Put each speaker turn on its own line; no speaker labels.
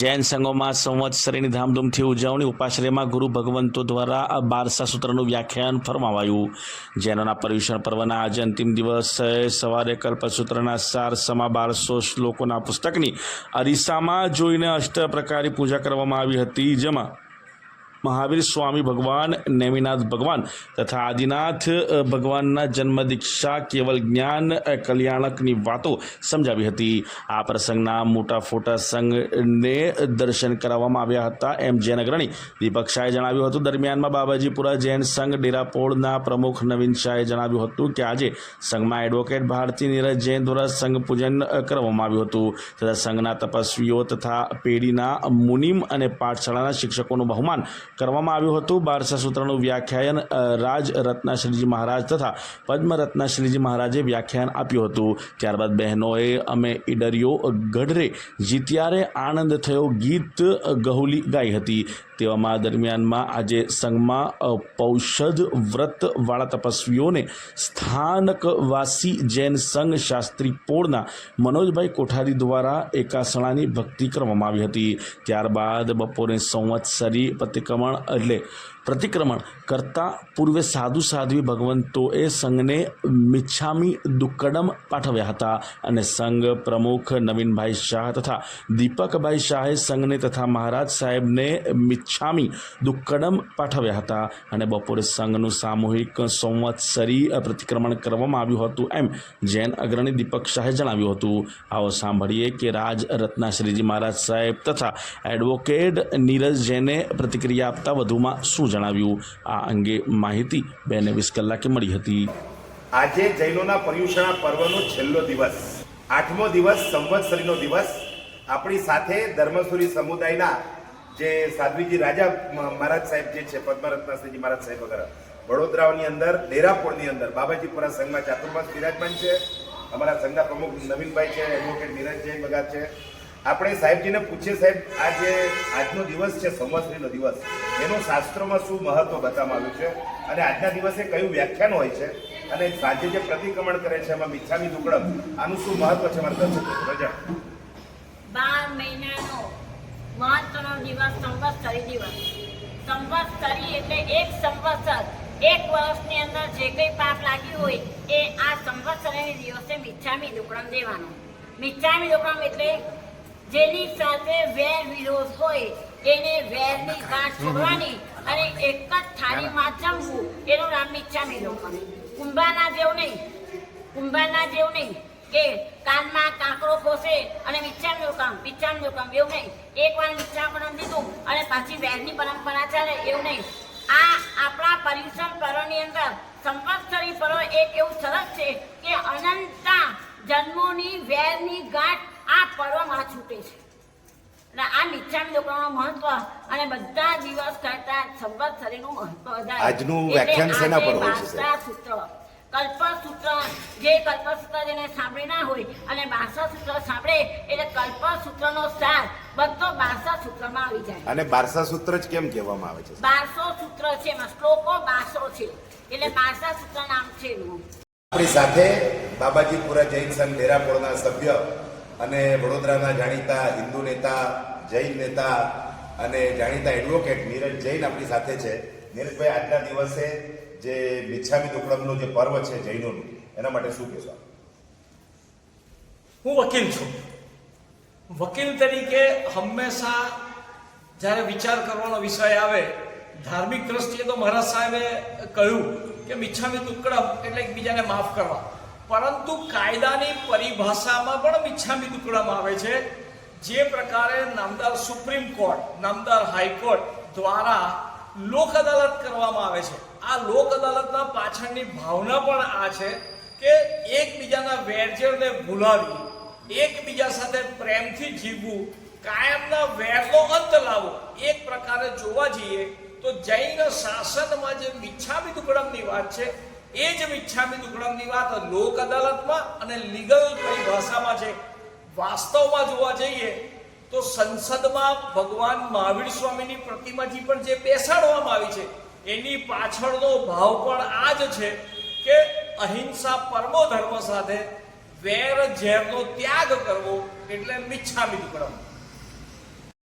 જૈન સંઘોમાં સંવત્સરીની ધામધૂમથી ઉજવણી ઉપાશ્રયમાં ગુરુ ભગવંતો દ્વારા બારસા સૂત્રનું વ્યાખ્યાન ફરમાવાયું. જૈનોના પર્યુષણ પર્વના આજે અંતિમ દિવસે સવારે કલ્પસૂત્રના સાર સમા બારસો શ્લોકોના પુસ્તકની અરીસામાં જોઈને અષ્ટ પ્રકારની પૂજા કરવામાં આવી હતી. જેમાં મહાવીર સ્વામી ભગવાન, નેમિનાથ ભગવાન તથા આદિનાથ ભગવાનના જન્મ દીક્ષા કેવલ જ્ઞાન કલ્યાણકની વાતો સમજાવી હતી. આ પ્રસંગના મોટા ફોટા સંઘને દર્શન કરાવવામાં આવ્યા હતા એમ જૈન અગ્રણી દીપક શાહે જણાવ્યું હતું. દરમિયાનમાં બાબાજીપુરા જૈન સંઘ ડેરાપોળના પ્રમુખ નવીન શાહે જણાવ્યું હતું કે આજે સંઘમાં એડવોકેટ ભારતી નીરજ જૈન દ્વારા સંઘ પૂજન કરવામાં આવ્યું હતું. તથા સંઘના તપસ્વીઓ તથા પેઢીના મુનિમ અને પાઠશાળાના શિક્ષકોનું બહુમાન કરવામાં આવ્યું હતું. બારસા સૂત્રનું વ્યાખ્યાયન રાજ રત્નાશ્રીજી મહારાજ તથા પદ્મ રત્નાશ્રીજી મહારાજે વ્યાખ્યાન આપ્યું હતું. ત્યારબાદ બહેનોએ અમે ઈડરિયો ગઢરે જીત્યારે આનંદ થયો ગીત ગહુલી ગાઈ હતી. તેવામાં દરમિયાનમાં આજે સંઘમાં પૌષધ વ્રતવાળા તપસ્વીઓને સ્થાનકવાસી જૈન સંઘ શાસ્ત્રી પોળના મનોજભાઈ કોઠારી દ્વારા એકાસણાની ભક્તિ કરવામાં આવી હતી. ત્યારબાદ બપોરે સંવત્સરી પ્રતિક્રમણ એટલે પ્રતિક્રમણ કરતા પૂર્વે સાધુ સાધ્વી ભગવંતોએ સંઘને મિચ્છામી દુક્કડમ પાઠવ્યા હતા અને સંઘ પ્રમુખ નવીનભાઈ શાહ તથા દીપકભાઈ શાહે સંઘને તથા મહારાજ સાહેબને મિચ્છામી દુક્કડમ પાઠવ્યા હતા અને બપોરે સંઘનું સામૂહિક સંવત્સરી પ્રતિક્રમણ કરવામાં આવ્યું હતું એમ જૈન અગ્રણી દીપક શાહે જણાવ્યું હતું. આવો સાંભળીએ કે રાજ રત્નાશ્રીજી મહારાજ સાહેબ તથા એડવોકેટ નીરજ જૈને પ્રતિક્રિયા આપતા વધુમાં શું જણાવ્યું. આ અંગે માહિતી બેને વીસ કલાકે મળી હતી.
આજે જૈનોના પર્યુષણા પર્વનો છેલ્લો દિવસ, આઠમો દિવસ, સંવત્સરીનો દિવસ. આપણી સાથે ધર્મસુરી સમુદાયના જે સાધ્વીજી રાજા મહારાજ સાહેબ જે છે પદ્મરત્નાશ્રીજી મહારાજ સાહેબ વગેરે, વડોદરાની અંદર ડેરાપોળની અંદર, બાબાજીપુરા સંઘમાં ચાતુર્માસ બિરાજમાન છે. અમારા સંઘના પ્રમુખ નવીનભાઈ છે એડવોકેટ નીરજ જૈન વગર છે. આપણે સાહેબજીને પૂછીએ, સાહેબ, આ જે આજનો દિવસ છે, સંવત્સરીનો દિવસ, એનું શાસ્ત્રોમાં શું મહત્વ બતાવવામાં આવ્યું છે? અને આજના દિવસે કયું વ્યાખ્યાન હોય છે? અને સાંજે જે પ્રતિક્રમણ કરે છે, એમાં મિચ્છામી દુકડમ, આનું શું મહત્વ છે મારા દર્શકો? રજા.
બાર મહિનાનો મહત્વનો દિવસ, સંવત્સરી દિવસ. સંવત્સરી એટલે એક સંવત્સર, એક વર્ષની અંદર જે કંઈ પાપ લાગ્યું હોય, એ આ સંવત્સરીની દિવસે મિચ્છામી દુકડમ દેવાનો. મિચ્છામી દુકડમ એટલે જેની સાથે વેર વિરોધ હોય એને વેરની ગાંઠ છોડવાની અને એક જ થાળીમાં જમવું એનું નામ મિચ્છામી દુકડમ કુંભાના જેવું નહીં કુંભારના જેવું નહીં કે કાનમાં કાંકરો ખોસે અને મિચ્છાનું કામ મિચ્છાનું કામ એવું નહીં. એક વાર મિચ્છા પણ દીધું અને પાછી વેરની પરંપરા ચાલે એવું નહીં. આ આપણા પર્યુષણ પર્વની અંદર સંવત્સરી પર્વ એક એવું સરસ છે કે અનંતા જન્મોની વેરની ગાંઠ આ પર્વમાં છૂટે છે. અને આ નીચાણ લોકોનું મહત્વ અને બધા દિવસ કરતા સંવત્સરીનું મહત્વ વધારે.
આજનું વ્યાખ્યાન સેના પર હોય છે,
સૂત્ર કલ્પસૂત્ર જે કલ્પસૂત્ર જેને સાંભળી ના હોય અને બારસા સૂત્ર સાંભળે એટલે કલ્પસૂત્રનો સાર બધો બારસા સૂત્રમાં આવી જાય.
અને બારસા સૂત્ર જ કેમ કહેવામાં આવે છે
બારસો સૂત્ર છે એમાં શ્લોકો બારસો છે. એટલે બારસા સૂત્ર નામ છે એનું.
આપણી સાથે બાબાજીપુરા જૈન સંઘ ડેરાપોળના સભ્ય અને વડોદરાના જાણીતા હિન્દુ નેતા, જૈન નેતા અને જાણીતા એડવોકેટ નીરજ જૈન આપણી સાથે છે. નીરજભાઈ, આજના દિવસે જે મિચ્છામી દુકડમનો જે પર્વ છે જૈનોનું, એના માટે શું કહેશો
હું વકીલ છું. વકીલ તરીકે હંમેશા જ્યારે વિચાર કરવાનો વિષય આવે, ધાર્મિક દ્રષ્ટિએ તો મહારાજ સાહેબે કહ્યું કે મિચ્છામી દુક્કડમ એટલે એકબીજાને માફ કરવા. પરંતુ કાયદાની પરિભાષામાં પણ મિચ્છામી દુકડમ આવે છે. જે પ્રકારે નામદાર સુપ્રીમ કોર્ટ, નામદાર હાઈકોર્ટ દ્વારા લોક અદાલત કરવામાં આવે છે. આ લોક અદાલતના પાછળની ભાવના પણ આ છે કે એકબીજાના વેરઝેરને ભૂલાવી, એકબીજા સાથે પ્રેમથી જીવવું, કાયમના વેરનો અંત લાવવો, એક પ્રકારે જોવા જઈએ તો જૈન શાસનમાં જે મિચ્છામી દુકડમની વાત છે એ જ મિચ્છામી દુકડમની વાત લોક અદાલતમાં અને લીગલ પરિભાષામાં છે? વાસ્તવમાં જોવા જઈએ તો સંસદમાં ભગવાન મહાવીર સ્વામીની પ્રતિમાજી પણ જે બેસાડવામાં આવી છે, એની પાછળનો ભાવ પણ આ જ છે કે અહિંસા પરમો ધર્મ સાથે વેર ઝેરનો ત્યાગ કરવો એટલે મિચ્છામી દુક્કડમ